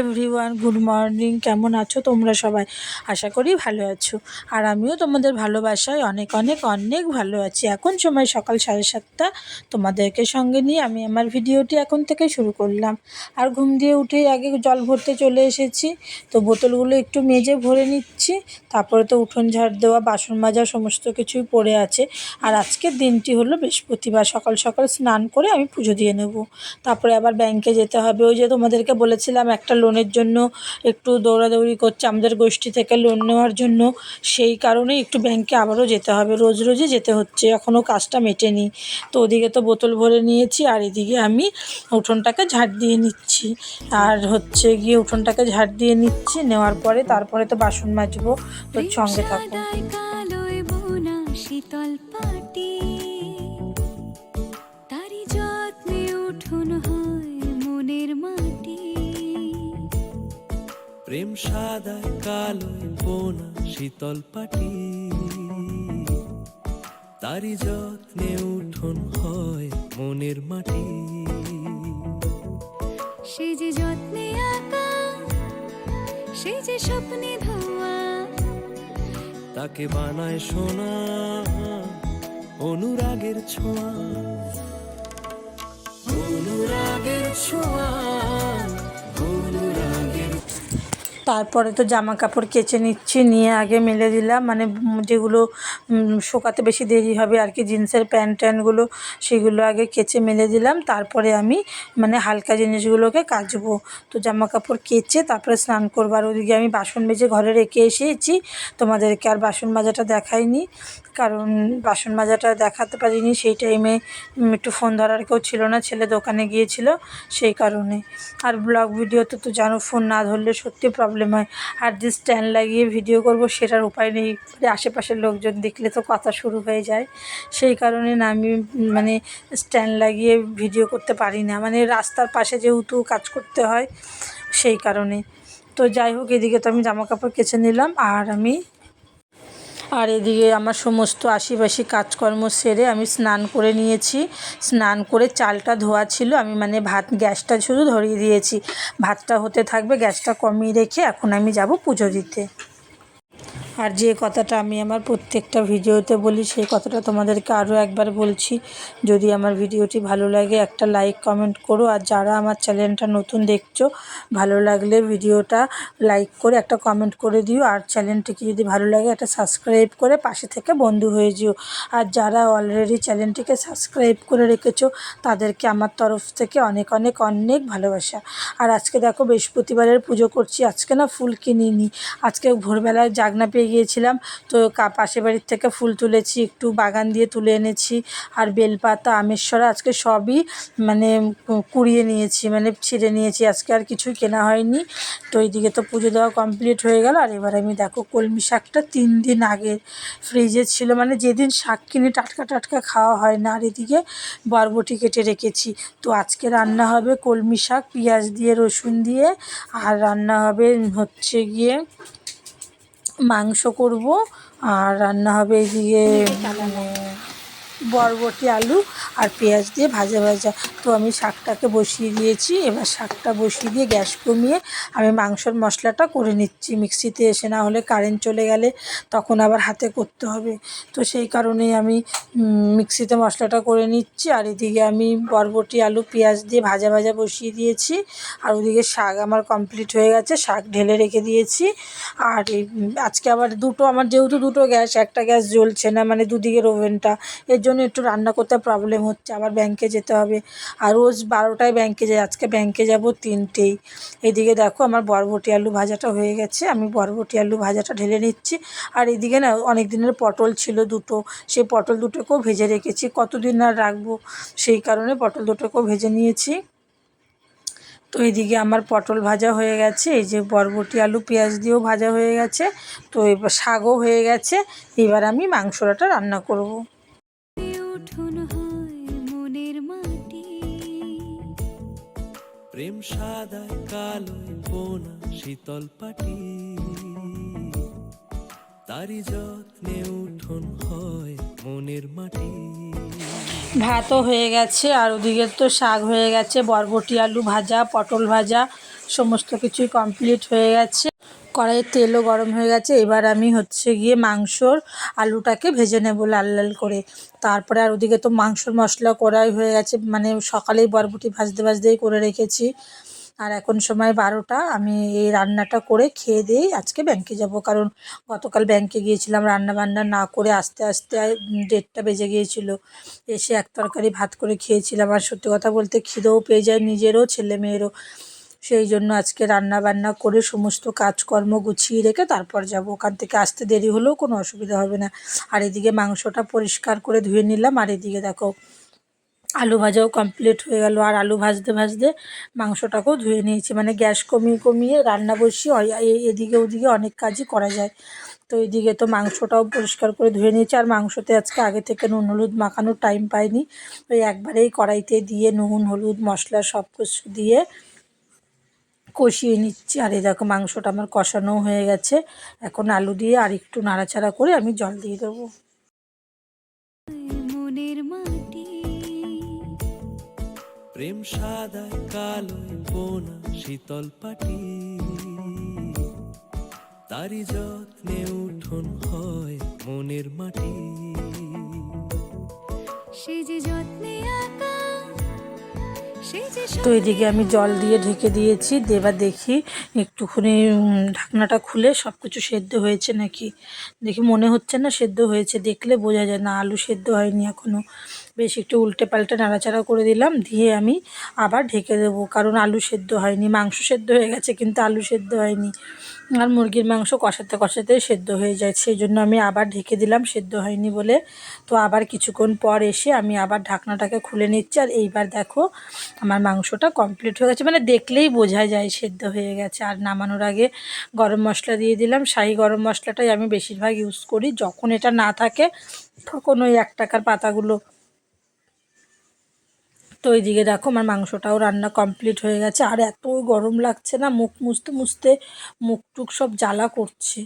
Everyone good morning কেমন আছো তোমরা সবাই? আশা করি ভালো আছো। আর আমিও তোমাদের ভালোবাসায় অনেক অনেক অনেক ভালো আছি। এখন সময় সকাল সাড়ে সাতটা। তোমাদেরকে সঙ্গে নিয়ে আমি আমার ভিডিওটি এখন থেকে শুরু করলাম। আর ঘুম দিয়ে উঠেই আগে জল ভরতে চলে এসেছি। তো বোতলগুলো একটু মেজে ভরে নিচ্ছি। তারপরে তো উঠোন ঝাড় দেওয়া, বাসন মাজা, সমস্ত কিছুই পড়ে আছে। আর আজকের দিনটি হলো বৃহস্পতিবার। সকাল সকাল স্নান করে আমি পুজো দিয়ে নেব। তারপরে আবার ব্যাংকে যেতে হবে। ওই যে তোমাদেরকে বলেছিলাম, একটা লোনের জন্য একটু দৌড়াদৌড়ি করছে, আমাদের গোষ্ঠী থেকে লোন নেওয়ার জন্য। সেই কারণেই একটু ব্যাংকে আবারও যেতে হবে, রোজ রোজই যেতে হচ্ছে। এখনও কাজটা মেটেনি। তো ওদিকে তো বোতল ভরে নিয়েছি, আর এদিকে আমি উঠোনটাকে ঝাড় দিয়ে নিচ্ছি। আর হচ্ছে গিয়ে উঠোনটাকে ঝাড় দিয়ে নিচ্ছি, নেওয়ার পরে তারপরে তো বাসন মাজবো। তোর সঙ্গে থাকো সাদায় কালোয় বোনা শীতল পাটি। প্রেম সাদায় কালোয় বোনা শীতল পাটি। তারি যত্নে উঠোন হয় মনের মাটি। সে যে যত্নে আঁকা সে যে স্বপ্নে ধোয়া তাকে বানায় সোনা অনুরাগের ছোঁয়া। অনুরাগের ছোঁয়া অনুরাগের তারপরে তো জামা কাপড় কেচে নিচ্ছি, নিয়ে আগে মেলে দিলাম। মানে যেগুলো শোকাতে বেশি দেরি হবে আর কি, জিন্সের প্যান্ট ট্যান্টগুলো, সেগুলো আগে কেচে মেলে দিলাম। তারপরে আমি মানে হালকা জিনিসগুলোকে কাচবো। তো জামা কাপড় কেচে তারপরে স্নান করব। আর ওদিকে আমি বাসন মেজে ঘরে রেখে এসেছি। তোমাদেরকে আর বাসন মাজাটা দেখাইনি, কারণ বাসন মাজাটা দেখাতে পারিনি। সেই টাইমে একটু ফোন ধরার কেউ ছিল না, ছেলে দোকানে গিয়েছিল, সেই কারণে। আর ব্লগ ভিডিওতে তো জানো, ফোন না ধরলে সত্যি প্রবলেম হয়। আর যে স্ট্যান্ড লাগিয়ে ভিডিও করব সেটার উপায় নেই। মানে আশেপাশের লোকজন দেখলে তো কথা শুরু হয়ে যায়। সেই কারণে না আমি মানে স্ট্যান্ড লাগিয়ে ভিডিও করতে পারি না। মানে রাস্তার পাশে যেহেতু কাজ করতে হয়, সেই কারণে। তো যাই হোক, এদিকে তো আমি জামা কাপড় কেচে নিলাম। আর আমি আর এদিকে আমার সমস্ত আশিপাশি কাজকর্ম সেরে আমি স্নান করে নিয়েছি। স্নান করে চালটা ধোয়া ছিল, আমি মানে ভাত, গ্যাসটা শুধু ধরিয়ে দিয়েছি। ভাতটা হতে থাকবে, গ্যাসটা কমিয়ে রেখে এখন আমি যাব পুজো দিতে। আর যে কথাটা আমি আমার প্রত্যেকটা ভিডিওতে বলি, সেই কথাটা তোমাদেরকে আরও একবার বলছি। যদি আমার ভিডিওটি ভালো লাগে, একটা লাইক, কমেন্ট করো। আর যারা আমার চ্যানেলটা নতুন দেখছ, ভালো লাগলে ভিডিওটা লাইক করে একটা কমেন্ট করে দিও। আর চ্যানেলটিকে যদি ভালো লাগে, একটা সাবস্ক্রাইব করে পাশে থেকে বন্ধু হয়ে যেও। আর যারা অলরেডি চ্যানেলটিকে সাবস্ক্রাইব করে রেখেছো, তাদেরকে আমার তরফ থেকে অনেক অনেক অনেক ভালোবাসা। আর আজকে দেখো বৃহস্পতিবারের পুজো করছি। আজকে না ফুল কিনিনি। আজকে ভোরবেলায় জাগনা পেয়ে গিয়েছিলাম। তো পাশের বাড়ির থেকে ফুল তুলেছি, একটু বাগান দিয়ে তুলে এনেছি। আর বেলপাতা, আমেশ্বরা, আজকে সবই মানে কুড়িয়ে নিয়েছি মানে ছিঁড়ে নিয়েছি। আজকে আর কিছুই কেনা হয়নি। তো এইদিকে তো পুজো দেওয়া কমপ্লিট হয়ে গেল। আর এবার আমি দেখো কলমি শাকটা তিন দিন আগে ফ্রিজে ছিল। মানে যেদিন শাক কিনে টাটকা টাটকা খাওয়া হয় না, আর এদিকে বরবটি কেটে রেখেছি। তো আজকে রান্না হবে কলমি শাক, পেঁয়াজ দিয়ে, রসুন দিয়ে। আর রান্না হবে হচ্ছে গিয়ে মাংস করব আর রান্না হবে এদিকে মানে বরবটি, আলু আর পেঁয়াজ দিয়ে ভাজা ভাজা। তো আমি শাকটাকে বসিয়ে দিয়েছি। এবার শাকটা বসিয়ে দিয়ে গ্যাস কমিয়ে আমি মাংসর মশলাটা করে নিচ্ছি। মিক্সিতে এসে না হলে কারেন্ট চলে গেলে তখন আবার হাতে করতে হবে। তো সেই কারণেই আমি মিক্সিতে মশলাটা করে নিচ্ছি। আর এদিকে আমি বরবটি, আলু, পেঁয়াজ দিয়ে ভাজা ভাজা বসিয়ে দিয়েছি। আর ওদিকে শাক আমার কমপ্লিট হয়ে গেছে। শাক ঢেলে রেখে দিয়েছি। আর আজকে আবার দুটো, আমার যেহেতু দুটো গ্যাস, একটা গ্যাস জ্বলছে না মানে দুদিকের ওভেনটা। এর জন্য একটু রান্না করতে প্রবলেম হচ্ছে। আবার ব্যাংকে যেতে হবে। আর রোজ বারোটায় ব্যাংকে যাই। আজকে ব্যাংকে যাব তিনটেই। এদিকে দেখো আমার বরবটি আলু ভাজাটা হয়ে গেছে। আমি বরবটি আলু ভাজাটা ঢেলে নিচ্ছি। আর এদিকে না অনেক দিনের পটল ছিল দুটো। সেই পটল দুটোকেও ভেজে রেখেছি। কতদিন আর রাখব? সেই কারণে পটল দুটোকেও ভেজে নিয়েছি। তো এইদিকে আমার পটল ভাজা হয়ে গেছে। এই যে বরবটি আলু পেঁয়াজ দিয়েও ভাজা হয়ে গেছে। তো এবার শাকও হয়ে গেছে। এবার আমি মাংসটা রান্না করব। প্রেম সাদায় কালো বোনা শীতল পাটি। তারি যত্নে উঠোন হয় মনের মাটি। ভাতও হয়ে গেছে, আর ওদিকে তো শাক হয়ে গেছে, বরবটি, আলু ভাজা, পটল ভাজা, সমস্ত কিছুই কমপ্লিট হয়ে গেছে। কড়াইয়ের তেলও গরম হয়ে গেছে। এবার আমি হচ্ছে গিয়ে মাংসর আলুটাকে ভেজে নেব লাল লাল করে। তারপরে আর ওদিকে তো মাংসর মশলা করাই হয়ে গেছে মানে সকালেই বরবটি ভাজতে ভাজতেই করে রেখেছি। আর এখন সময় বারোটা, আমি এই রান্নাটা করে খেয়ে দিয়েই আজকে ব্যাংকে যাব। কারণ গতকাল ব্যাংকে গিয়েছিলাম রান্না বান্না না করে আস্তে আস্তে ডেটটা বেজে গিয়েছিল। এসে এক তরকারি ভাত করে খেয়েছিলাম। আর সত্যি কথা বলতে খিদেও পেয়ে যায় নিজেরও, ছেলে মেয়েরও। সেই জন্য আজকে রান্না বান্না করে সমস্ত কাজকর্ম গুছিয়ে রেখে তারপর যাব। ওখান থেকে আসতে দেরি হলেও কোনো অসুবিধা হবে না। আর এদিকে মাংসটা পরিষ্কার করে ধুয়ে নিলাম। আর এদিকে দেখো, আলু ভাজাও কমপ্লিট হয়ে গেল। আর আলু ভাজতে ভাজতে মাংসটাকেও ধুয়ে নিয়েছি। মানে গ্যাস কমিয়ে কমিয়ে রান্না বসিয়ে এদিকে ওদিকে অনেক কাজই করা যায়। তো এইদিকে তো মাংসটাও পরিষ্কার করে ধুয়ে নিয়েছি। আর মাংসতে আজকে আগে থেকে নুন, হলুদ মাখানোর টাইম পাইনি। ওই একবারেই কড়াইতে দিয়ে নুন, হলুদ মশলা সব কিছু দিয়ে কষিয়ে নিচ্ছি। আর এই দেখো মাংসটা আমার কষানো হয়ে গেছে। এখন আলু দিয়ে আর একটু নাড়াচাড়া করে আমি জল দিয়ে দেবো। মনের মাটি। প্রেম সাদায় কালোয় বোনা শীতল পাটি। তারি যত্নে উঠোন হয় মনের মাটি। সে যে যত্নে আঁকা তো এদিকে আমি জল দিয়ে ঢেকে দিয়েছি দেবা দেখি একটুখানি ঢাকনাটা খুলে সব কিছু সেদ্ধ হয়েছে নাকি? দেখি মনে হচ্ছে না সেদ্ধ হয়েছে, দেখলে বোঝা যায় না, আলু সেদ্ধ হয়নি এখনও বেশ একটু উল্টে পাল্টে নাড়াচাড়া করে দিলাম, দিয়ে আমি আবার ঢেকে দেবো, কারণ আলু সেদ্ধ হয়নি, মাংস সেদ্ধ হয়ে গেছে কিন্তু আলু সেদ্ধ হয়নি। আর মুরগির মাংস কষাতে কষাতে সেদ্ধ হয়ে যায়। সেই জন্য আমি আবার ঢেকে দিলাম, সেদ্ধ হয়নি বলে। তো আবার কিছুক্ষণ পর এসে আমি আবার ঢাকনাটাকে খুলে নিচ্ছি। আর এইবার দেখো আমার মাংসটা কমপ্লিট হয়ে গেছে। মানে দেখলেই বোঝা যায় সেদ্ধ হয়ে গেছে। আর নামানোর আগে গরম মশলা দিয়ে দিলাম। শাহি গরম মশলাটাই আমি বেশিরভাগ ইউজ করি। যখন এটা না থাকে, তখন ওই এক টাকার পাতাগুলো তো ওইদিকে দেখো আমার মাংসটাও রান্না কমপ্লিট হয়ে গেছে। আর এত গরম লাগছে না, মুখ মুছতে মুছতে মুখ টুক সব জ্বালা করছে।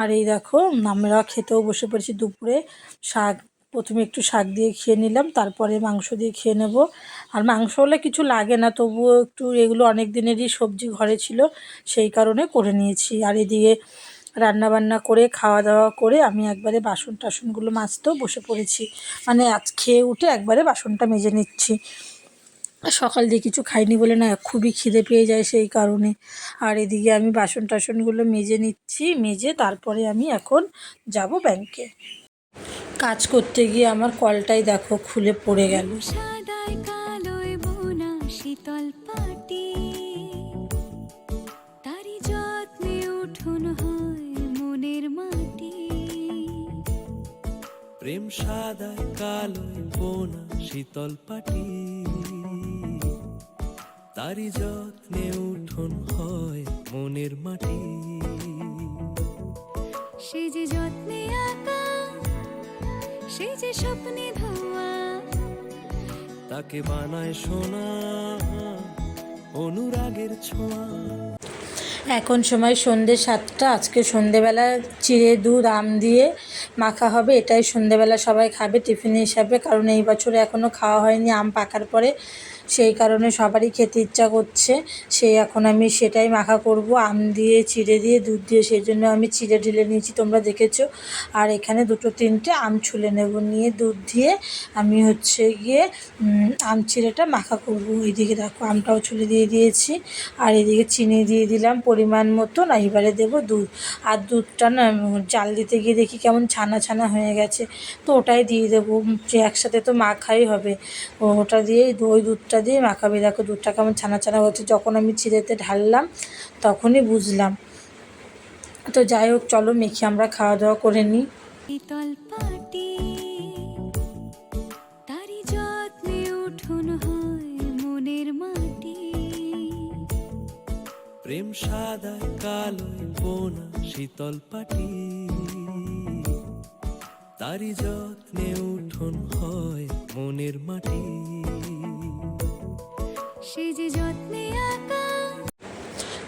আর এই দেখো, আমরা খেতেও বসে পড়েছি দুপুরে। শাক, প্রথমে একটু শাক দিয়ে খেয়ে নিলাম, তারপরে মাংস দিয়ে খেয়ে নেব। আর মাংস হলে কিছু লাগে না, তবুও একটু এগুলো অনেক দিনেরই সবজি ঘরে ছিল, সেই কারণে করে নিয়েছি। আর এদিকে রান্না বান্না করে খাওয়া দাওয়া করে আমি একবারে বাসন টাসনগুলো মাজতেও বসে পড়েছি। মানে আজ খেয়ে উঠে একবারে বাসনটা মেজে নিচ্ছি। সকাল দিয়ে কিছু খাইনি বলে না খুবই খিদে পেয়ে যায় সেই কারণে। আর এদিকে আমি বাসন টাসনগুলো মেজে নিচ্ছি মেজে তারপরে আমি এখন যাব ব্যাংকে কাজ করতে গিয়ে আমার কলটাই দেখো খুলে পড়ে গেল। সাদায় কালোয় বোনা শীতল পাটি। তারি যত্নে উঠোন হয় মনের মাটি। প্রেম সাদায় কালো বোনা শীতল পাটি। তারি যত্নে উঠোন হয় মনের মাটি। সে যে যত্নে আঁকা সে যে স্বপ্নে ধোয়া তাকে বানায় সোনা অনুরাগের ছোঁয়া। এখন সময় সন্ধে সাতটা আজকে সন্ধেবেলা চিড়ে দুধ আম দিয়ে মাখা হবে এটাই সন্ধেবেলা সবাই খাবে টিফিন হিসাবে কারণ এই বছরে এখনও খাওয়া হয়নি আম পাকার পরে সেই কারণে সবারই খেতে ইচ্ছা করছে। সেই এখন আমি সেটাই মাখা করব। আম দিয়ে, চিড়ে দিয়ে, দুধ দিয়ে, সেই জন্য আমি চিড়ে ঢেলে নিয়েছি, তোমরা দেখেছ। আর এখানে দুটো তিনটে আম ছুলে নেব। নিয়ে দুধ দিয়ে আমি হচ্ছে গিয়ে আম চিড়েটা মাখা করব। এইদিকে দেখো আমটাও ছুলে দিয়ে দিয়েছি। আর এদিকে চিনি দিয়ে দিলাম পরিমাণ মতো না এবারে দেবো দুধ। আর দুধটা না, জাল দিতে গিয়ে দেখি কেমন ছানা ছানা হয়ে গেছে। তো ওটাই দিয়ে দেবো। যে একসাথে তো মাখাই হবে। ওটা দিয়ে ওই দুধটা দিয়ে মাখাবে। দেখো দুধটা কেমন ছানা ছানা হচ্ছে। যখন আমি ছিঁড়েতে ঢাললাম তখনই বুঝলাম। তো যাই হোক চলো মেখে আমরা খাওয়া দাওয়া করে নিই। শীতল পাটি তারি যত্নে উঠোন হয় মনের মাটি। প্রেম সাদায় কালোয় বোনা শীতল পাটি তারি যত্নে উঠোন হয় মনের মাটি। সে যে যত্নে আঁকা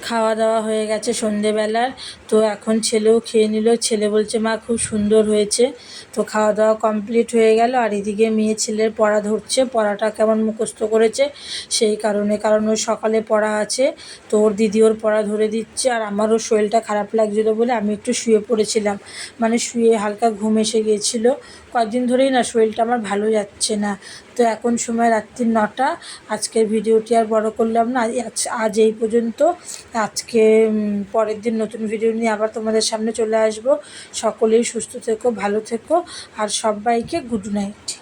খাওয়া দাওয়া হয়ে গেছে সন্ধেবেলার। তো এখন ছেলেও খেয়ে নিল। ছেলে বলছে, মা, খুব সুন্দর হয়েছে। তো খাওয়া দাওয়া কমপ্লিট হয়ে গেল। আর এদিকে মেয়ে ছেলের পড়া ধরছে। পড়াটা কেমন মুখস্থ করেছে? সেই কারণে, কারণ ওর সকালে পড়া আছে। তো ওর দিদি ওর পড়া ধরে দিচ্ছে। আর আমারও শরীরটা খারাপ লাগছিল বলে আমি একটু শুয়ে পড়েছিলাম। মানে শুয়ে হালকা ঘুম এসে গিয়েছিল। কয়েকদিন ধরেই না, শরীরটা আমার ভালো যাচ্ছে না। তো এখন সময় রাত্রি নটা। আজকের ভিডিওটি আর বড় করলাম না। আজ- আজ এই পর্যন্ত। আজকে পরের দিন নতুন ভিডিও নিয়ে আবার তোমাদের সামনে চলে আসব। সকলেই সুস্থ থেকো, ভালো থেকো, আর সবাইকে গুড নাইট